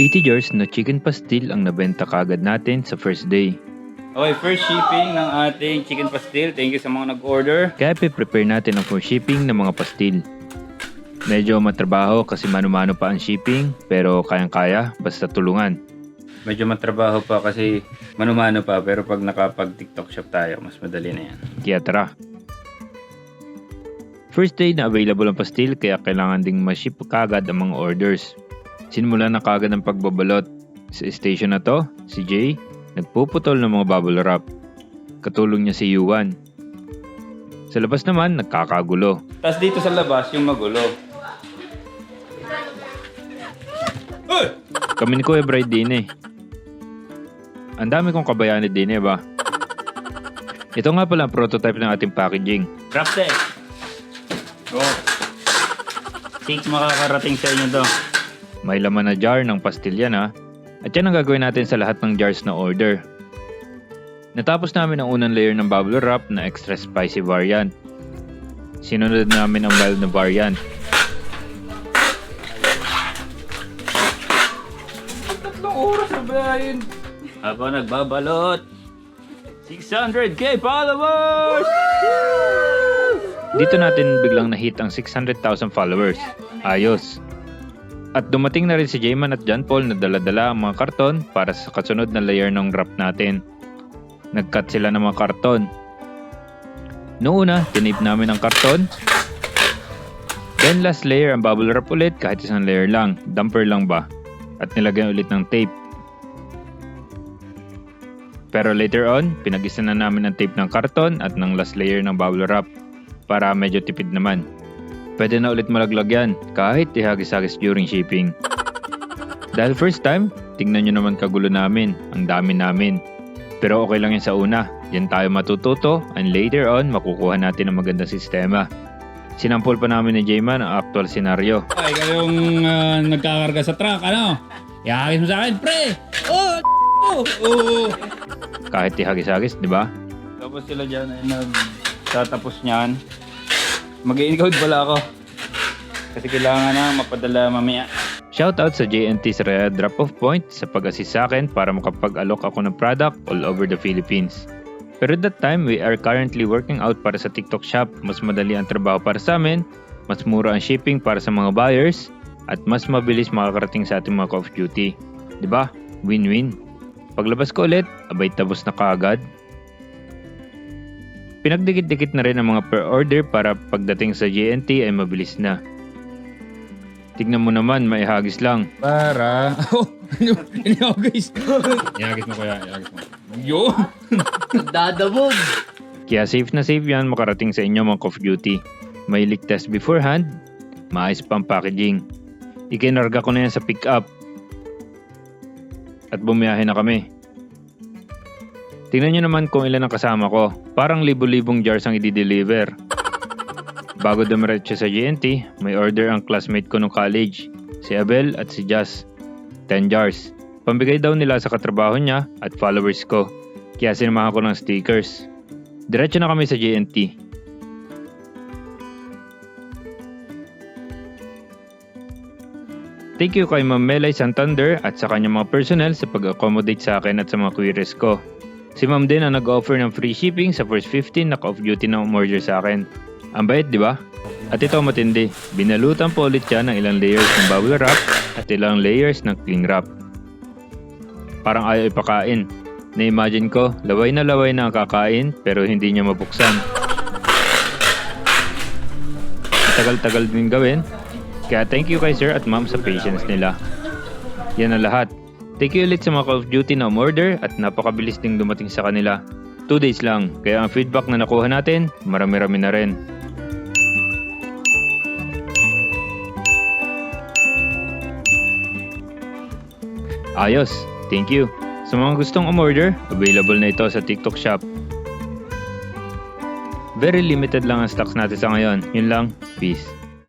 80 jars na chicken pastil ang nabenta kagad natin sa first day. Okay, first shipping ng ating chicken pastil. Thank you sa mga nag-order. Kaya prepare natin ang for shipping ng mga pastil. Medyo matrabaho kasi mano-mano pa ang shipping pero kayang-kaya basta tulungan. Medyo matrabaho pa kasi manumano pa pero pag nakapag TikTok shop tayo, mas madali na yan. Kaya tara. First day na available ang pastil kaya kailangan ding ma-ship kagad ang mga orders. Sinimula na kagad ang pagbabalot. Sa station na to, si Jay, nagpuputol ng mga bubble wrap. Katulong niya si Yuan. Sa labas naman, nagkakagulo. Tapos dito sa labas, yung magulo. Kami ni Kuya Bride din eh. Ang dami kong kabayani din eh ba? Ito nga pala ang prototype ng ating packaging. Drop set! Go! Think makakarating sa inyo to. May laman na jar ng pastil yan ha. At yan ang gagawin natin sa lahat ng jars na order. Natapos namin ang unang layer ng bubble wrap na extra spicy variant. Sinunod namin ang mild na variant. Tatlong oras na ba yun? Ako nagbabalot. 600k followers! Dito natin biglang na-hit ang 600,000 followers. Ayos. At dumating na rin si Jayman at John Paul na dala-dala ang mga karton para sa kasunod na layer ng wrap natin. Nag-cut sila ng mga karton. Noong tinape namin ang karton. Then last layer ang bubble wrap ulit kahit isang layer lang. Dumper lang ba? At nilagyan ulit ng tape. Pero later on, pinag-isa na namin ang tape ng karton at ng last layer ng bubble wrap para medyo tipid naman. Pwede na ulit malaglag yan kahit ihagis-hagis during shipping. Dahil first time, tingnan nyo naman kagulo namin, ang dami namin. Pero okay lang yan sa una, yan tayo matututo and later on makukuha natin ang magandang sistema. Sinampol pa namin ni Jayman ang actual senaryo. Ay, kayong uh, nagkakarga sa truck, ano? Iahagis mo sa akin, pre! Oh! Oh! oh. Kahit ihagis-hagis, di ba? Tapos sila dyan ay nagtatapos niyan. Mag-i-encode pala ako. Kasi kailangan na mapadala mamaya. Shoutout sa JNT's Rare Drop-Off Point sa pag-assist sa akin para makapag-alok ako ng product all over the Philippines. Pero at that time, we are currently working out para sa TikTok shop. Mas madali ang trabaho para sa amin, mas mura ang shipping para sa mga buyers, at mas mabilis makakarating sa ating mga Call of Duty. ba? Win-win. Paglabas ko ulit, abay tabos na kaagad. Pinagdikit-dikit na rin ang mga per order para pagdating sa JNT ay mabilis na. Tignan mo naman, may hagis lang. Para... Oh! Ano? Inihagis! Inihagis mo kuya, inihagis mo. Yun! Dadabog. Kaya safe na safe yan makarating sa inyo mga Call of Duty. May leak test beforehand, maayos pa ang packaging. Ikinarga ko na yan sa pick-up. At bumiyahe na kami. Tingnan nyo naman kung ilan ang kasama ko. Parang libo-libong jars ang i-deliver. Bago dumiretso sa GNT, may order ang classmate ko nung college, si Abel at si Jazz. 10 jars. Pambigay daw nila sa katrabaho niya at followers ko. Kaya sinamahan ko ng stickers. Diretso na kami sa GNT. Thank you kay Ma'am Melay Santander at sa kanyang mga personnel sa pag-accommodate sa akin at sa mga queries ko. Si Ma'am din ang nag-offer ng free shipping sa first 15 na off-duty na umorder sa akin. Ang bait, di ba? At ito matindi, binalutan po ulit siya ng ilang layers ng bubble wrap at ilang layers ng cling wrap. Parang ayaw ipakain. Na-imagine ko, laway na laway na ang kakain pero hindi niya mabuksan. Tagal-tagal din gawin. Kaya thank you kay sir at ma'am sa patience nila. Yan ang lahat. Thank you ulit sa mga Call of Duty na umorder at napakabilis ding dumating sa kanila. 2 days lang, kaya ang feedback na nakuha natin, marami-rami na rin. Ayos, thank you. Sa mga gustong umorder, available na ito sa TikTok shop. Very limited lang ang stocks natin sa ngayon. Yun lang, peace.